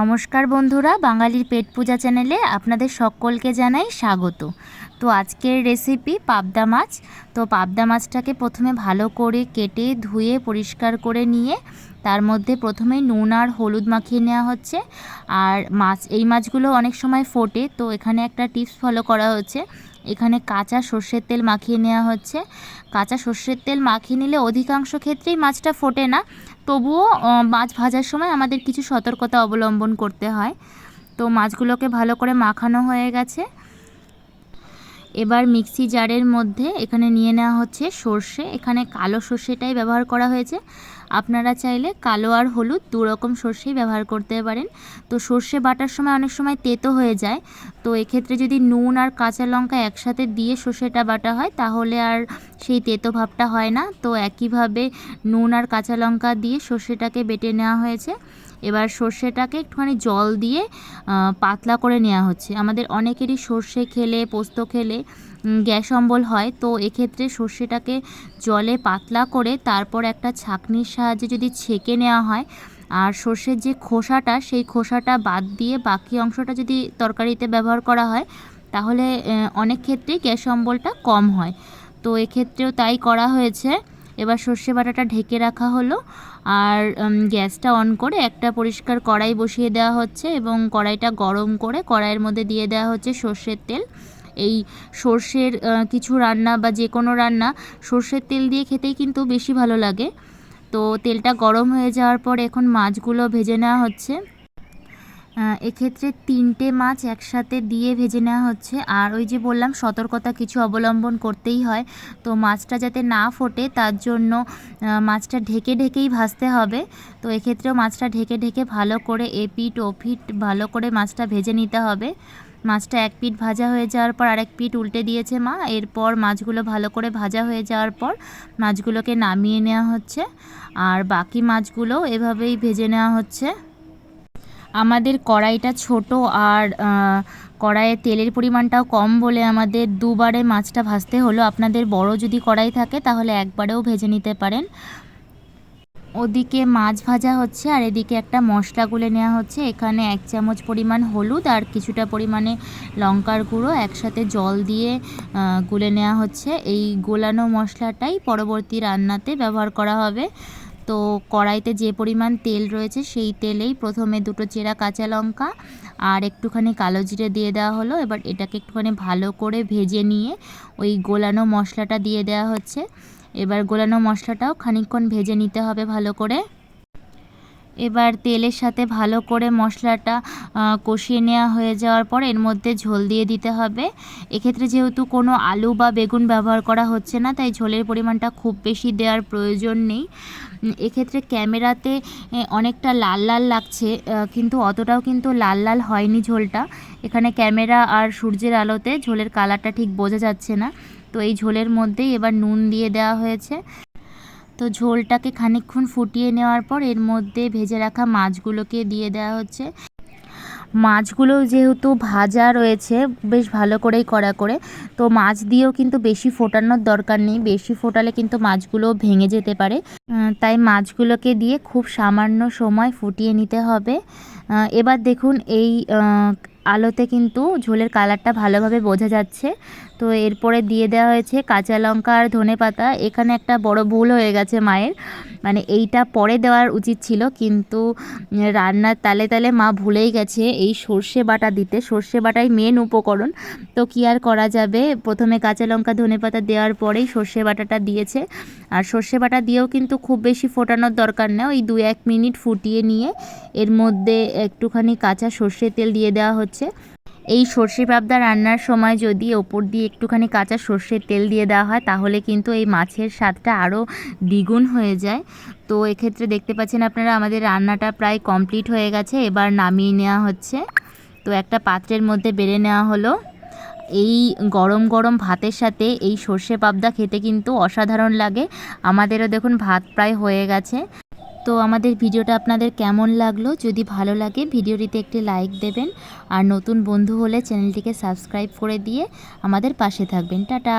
নমস্কার বন্ধুরা, বাঙালির পেট পূজা চ্যানেলে আপনাদের সকলকে জানাই স্বাগত। তো আজকের রেসিপি পাবদা মাছ। তো পাবদা মাছটাকে প্রথমে ভালো করে কেটে, ধুয়ে, পরিষ্কার করে নিয়ে তার মধ্যে প্রথমে নুন আর হলুদ মাখিয়ে নেওয়া হচ্ছে। আর মাছ, এই মাছগুলো অনেক সময় ফোটে, তো এখানে একটা টিপস ফলো করা হচ্ছে। এখানে কাঁচা সর্ষের তেল মাখিয়ে নেওয়া হচ্ছে। কাঁচা সর্ষের তেল মাখিয়ে নিলে অধিকাংশ ক্ষেত্রেই মাছটা ফোটে না। তবুও মাছ ভাজার সময় আমাদের কিছু সতর্কতা অবলম্বন করতে হয়। তো মাছগুলোকে ভালো করে মাখানো হয়ে গেছে। এবার মিক্সি জারের মধ্যে এখানে নিয়ে নেওয়া হচ্ছে সর্ষে। এখানে কালো সর্ষেটাই ব্যবহার করা হয়েছে। আপনারা চাইলে কালো আর হলুদ দু রকম সর্ষেই ব্যবহার করতে পারেন। তো সর্ষে বাটার সময় অনেক সময় তেতো হয়ে যায়। তো এক্ষেত্রে যদি নুন আর কাঁচা লঙ্কা একসাথে দিয়ে সর্ষেটা বাটা হয়, তাহলে আর সেই তেতো ভাবটা হয় না। তো একইভাবে নুন আর কাঁচা লঙ্কা দিয়ে সর্ষেটাকে বেটে নেওয়া হয়েছে। এবার সর্ষেটাকে একটুখানি জল দিয়ে পাতলা করে নেওয়া হচ্ছে। আমাদের অনেকেরই সর্ষে খেলে, পোস্ত খেলে গ্যাস অম্বল হয়। তো এক্ষেত্রে সর্ষেটাকে জলে পাতলা করে তারপর একটা ছাঁকনির সাহায্যে যদি ছেঁকে নেওয়া হয়, আর সর্ষের যে খোসাটা, সেই খোসাটা বাদ দিয়ে বাকি অংশটা যদি তরকারিতে ব্যবহার করা হয়, তাহলে অনেক ক্ষেত্রেই গ্যাস অম্বলটা কম হয়। তো এক্ষেত্রেও তাই করা হয়েছে। এবার সর্ষে বাটাটা ঢেকে রাখা হলো, আর গ্যাসটা অন করে একটা পরিষ্কার কড়াই বসিয়ে দেওয়া হচ্ছে এবং কড়াইটা গরম করে কড়াইয়ের মধ্যে দিয়ে দেওয়া হচ্ছে সর্ষের তেল। এই সর্ষের কিছু রান্না বা যে কোনো রান্না, সর্ষের তেল দিয়ে খেতেই কিন্তু বেশি ভালো লাগে। তো তেলটা গরম হয়ে যাওয়ার পর এখন মাছগুলো ভেজে নেওয়া হচ্ছে। এক্ষেত্রে তিনটে মাছ একসাথে দিয়ে ভেজে নেওয়া হচ্ছে। আর ওই যে বললাম, সতর্কতা কিছু অবলম্বন করতেই হয়। তো মাছটা যাতে না ফোটে, তার জন্য মাছটা ঢেকে ঢেকেই ভাজতে হবে। তো এক্ষেত্রেও মাছটা ঢেকে ঢেকে ভালো করে এপিট ওপিট ভালো করে মাছটা ভেজে নিতে হবে। মাছটা এক পিঠ ভাজা হয়ে যাওয়ার পর আরেক পিঠ উল্টে দিয়েছে মা। এরপর মাছগুলো ভালো করে ভাজা হয়ে যাওয়ার পর মাছগুলোকে নামিয়ে নেওয়া হচ্ছে। আর বাকি মাছগুলো এভাবেই ভেজে নেওয়া হচ্ছে। আমাদের কড়াইটা ছোট আর কড়াইয়ে তেলের পরিমাণটাও কম বলে আমাদের দুবারে মাছটা ভাজতে হলো। আপনাদের বড় যদি কড়াই থাকে তাহলে একবারেও ভেজে নিতে পারেন। ওদিকে মাছ ভাজা হচ্ছে আর এদিকে একটা মশলা গুলে নেওয়া হচ্ছে। এখানে এক চামচ পরিমাণ হলুদ আর কিছুটা পরিমাণে লঙ্কার গুঁড়ো একসাথে জল দিয়ে গুলে নেওয়া হচ্ছে। এই গোলানো মশলাটাই পরবর্তী রান্নাতে ব্যবহার করা হবে। তো কড়াইতে যে পরিমাণ তেল রয়েছে সেই তেলেই প্রথমে দুটো চেরা কাঁচা লঙ্কা আর একটুখানি কালো জিরে দিয়ে দেওয়া হলো। এবার এটাকে একটুখানি ভালো করে ভেজে নিয়ে ওই গোলানো মশলাটা দিয়ে দেওয়া হচ্ছে। এবার গোলানো মশলাটাও খানিকক্ষণ ভেজে নিতে হবে ভালো করে। এবার তেলের সাথে ভালো করে মশলাটা কষিয়ে নেওয়া হয়ে যাওয়ার পর এর মধ্যে ঝোল দিয়ে দিতে হবে। এক্ষেত্রে যেহেতু কোনো আলু বা বেগুন ব্যবহার করা হচ্ছে না, তাই ঝোলের পরিমাণটা খুব বেশি দেওয়ার প্রয়োজন নেই। এক্ষেত্রে ক্যামেরাতে অনেকটা লাল লাল লাগছে কিন্তু অতটাও কিন্তু লাল লাল হয়নি ঝোলটা। এখানে ক্যামেরা আর সূর্যের আলোতে ঝোলের কালারটা ঠিক বোঝা যাচ্ছে না। তো এই ঝোলের মধ্যেই এবার নুন দিয়ে দেওয়া হয়েছে। তো ঝোলটাকে খানিকক্ষণ ফুটিয়ে নেওয়ার পর এর মধ্যে ভেজে রাখা মাছগুলোকে দিয়ে দেওয়া হচ্ছে। মাছগুলো যেহেতু ভাজা রয়েছে, বেশ ভালো করেই কড়া করে। তো মাছ দিয়েও কিন্তু বেশি ফোটানোর দরকার নেই, বেশি ফোটালে কিন্তু মাছগুলো ভেঙে যেতে পারে। তাই মাছগুলোকে দিয়ে খুব সামান্য সময় ফুটিয়ে নিতে হবে। এবার দেখুন এই আলোতে কিন্তু ঝোলের কালারটা ভালোভাবে বোঝা যাচ্ছে। তো এরপরে দিয়ে দেওয়া হয়েছে কাঁচা লঙ্কা আর ধনে পাতা। এখানে একটা বড় ভুল হয়ে গেছে মায়ের। মানে এইটা পরে দেওয়ার উচিত ছিল, কিন্তু রান্নার তালে তালে মা ভুলেই গেছে এই সর্ষে বাটা দিতে। সর্ষে বাটাই মেন উপকরণ। তো কী আর করা যাবে? প্রথমে কাঁচা লঙ্কা, ধনে পাতা দেওয়ার পরেই সর্ষে বাটাটা দিয়েছে। আর সর্ষে বাটা দিয়েও কিন্তু খুব বেশি ফোটানোর দরকার নেই ওই দু এক মিনিট ফুটিয়ে নিয়ে এর মধ্যে একটুখানি কাঁচা সর্ষের তেল দিয়ে দেওয়া হচ্ছে এই সর্ষে পাবদা রান্নার সময় যদি ওপর দিয়ে একটুখানি কাঁচা সর্ষের তেল দিয়ে দেওয়া হয়, তাহলে কিন্তু এই মাছের স্বাদটা আরও দ্বিগুণ হয়ে যায়। তো এক্ষেত্রে দেখতে পাচ্ছেন আপনারা, আমাদের রান্নাটা প্রায় কমপ্লিট হয়ে গেছে। এবার নামিয়ে নেওয়া হচ্ছে। তো একটা পাত্রের মধ্যে বেড়ে নেওয়া হলো। এই গরম গরম ভাতের সাথে এই সর্ষে পাবদা খেতে কিন্তু অসাধারণ লাগে। আমাদেরও দেখুন ভাত প্রায় হয়ে গেছে। তো আমাদের ভিডিওটা আপনাদের কেমন লাগল? যদি ভালো লাগে, ভিডিওটিতে একটি লাইক দেবেন। আর নতুন বন্ধু হলে চ্যানেলটিকে সাবস্ক্রাইব করে দিয়ে আমাদের পাশে থাকবেন। টাটা!